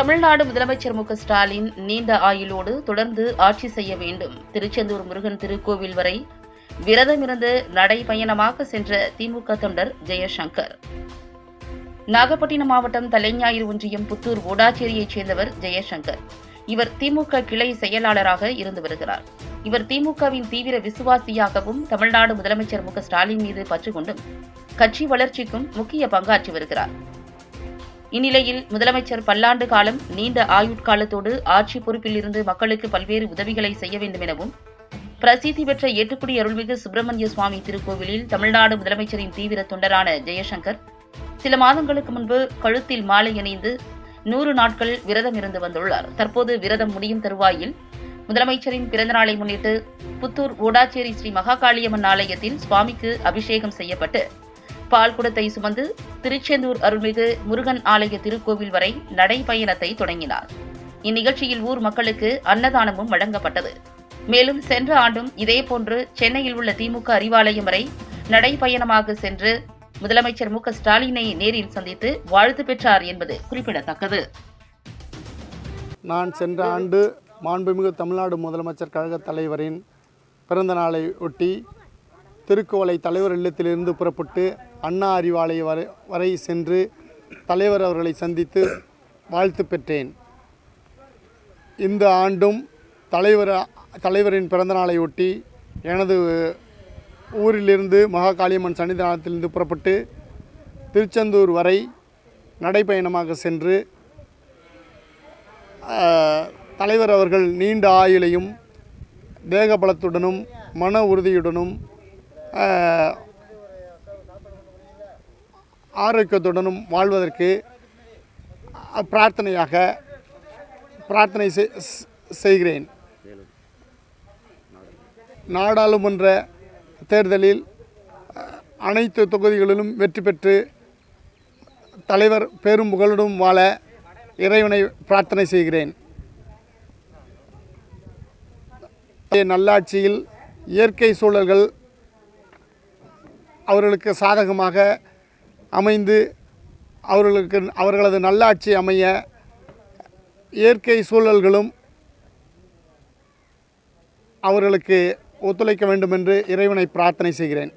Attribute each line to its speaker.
Speaker 1: தமிழ்நாடு முதலமைச்சர் மு ஸ்டாலின் நீண்ட ஆயுளோடு தொடர்ந்து ஆட்சி செய்ய வேண்டும். திருச்செந்தூர் முருகன் திருக்கோவில் வரை விரதமிருந்து நடைபயணமாக சென்ற திமுக தொண்டர் ஜெயசங்கர். நாகப்பட்டினம் மாவட்டம் தலைஞாயிறு ஒன்றியம் புத்தூர் ஓடாச்சேரியைச் சேர்ந்தவர் ஜெயசங்கர். இவர் திமுக கிளை செயலாளராக இருந்து வருகிறார். இவர் திமுகவின் தீவிர விசுவாசியாகவும் தமிழ்நாடு முதலமைச்சர் மு ஸ்டாலின் மீது பற்று கொண்டும் கட்சி வளர்ச்சிக்கும் முக்கிய பங்காற்றி வருகிறார். இந்நிலையில் முதலமைச்சர் பல்லாண்டு காலம் நீண்ட ஆயுட்காலத்தோடு ஆட்சி பொறுப்பில் இருந்து மக்களுக்கு பல்வேறு உதவிகளை செய்ய வேண்டும் எனவும் பிரசித்தி பெற்ற ஏட்டுக்குடி அருள்மிகு சுப்பிரமணிய சுவாமி திருக்கோவிலில் தமிழ்நாடு முதலமைச்சரின் தீவிர தொண்டரான ஜெயசங்கர் சில மாதங்களுக்கு முன்பு கழுத்தில் மாலை அணிந்து நூறு நாட்கள் விரதம் இருந்து வந்துள்ளார். தற்போது விரதம் முடியும் தருவாயில் முதலமைச்சரின் பிறந்தநாளை முன்னிட்டு புத்தூர் ஓடாச்சேரி ஸ்ரீ மகாகாளியம்மன் ஆலயத்தில் சுவாமிக்கு அபிஷேகம் செய்யப்பட்டு பால் குடத்தை சுமந்து திருச்செந்தூர் அருள்மிகு முருகன் ஆலய திருக்கோவில் வரை நடைபயணத்தை தொடங்கினார். இந்நிகழ்ச்சியில் ஊர் மக்களுக்கு அன்னதானமும் வழங்கப்பட்டது. மேலும் சென்ற ஆண்டும் இதேபோன்று சென்னையில் உள்ள திமுக அறிவாலயம் வரை நடைபயணமாக சென்று முதலமைச்சர் மு ஸ்டாலினை நேரில் சந்தித்து வாழ்த்து பெற்றார் என்பது குறிப்பிடத்தக்கது.
Speaker 2: நான் சென்ற ஆண்டு மாண்புமிகு தமிழ்நாடு முதலமைச்சர் கழக தலைவரின் பிறந்த நாளை ஒட்டி திருக்குவளை தலைவர் இல்லத்திலிருந்து புறப்பட்டு அண்ணா அறிவாலய வரை வரை சென்று தலைவர் அவர்களை சந்தித்து வாழ்த்து பெற்றேன். இந்த ஆண்டும் தலைவர் தலைவரின் பிறந்தநாளையொட்டி எனது ஊரிலிருந்து மகாகாளியம்மன் சன்னிதானத்திலிருந்து புறப்பட்டு திருச்செந்தூர் வரை நடைப்பயணமாக சென்று தலைவர் அவர்கள் நீண்ட ஆயுளையும் தேக பலத்துடனும் மன உறுதியுடனும் ஆரோக்கியத்துடனும் வாழ்வதற்கு பிரார்த்தனையாக பிரார்த்தனை செய்கிறேன். நாடாளுமன்ற தேர்தலில் அனைத்து தொகுதிகளிலும் வெற்றி பெற்று தலைவர் பெரும் புகழுடன் வாழ இறைவனை பிரார்த்தனை செய்கிறேன். நல்லாட்சியில் இயற்கை சூழல்கள் அவர்களுக்கு சாதகமாக அமைந்து அவர்களுக்கு அவர்களது நல்லாட்சி அமைய இயற்கை சூழல்களும் அவர்களுக்கு ஒத்துழைக்க வேண்டும் என்று இறைவனை பிரார்த்தனை செய்கிறேன்.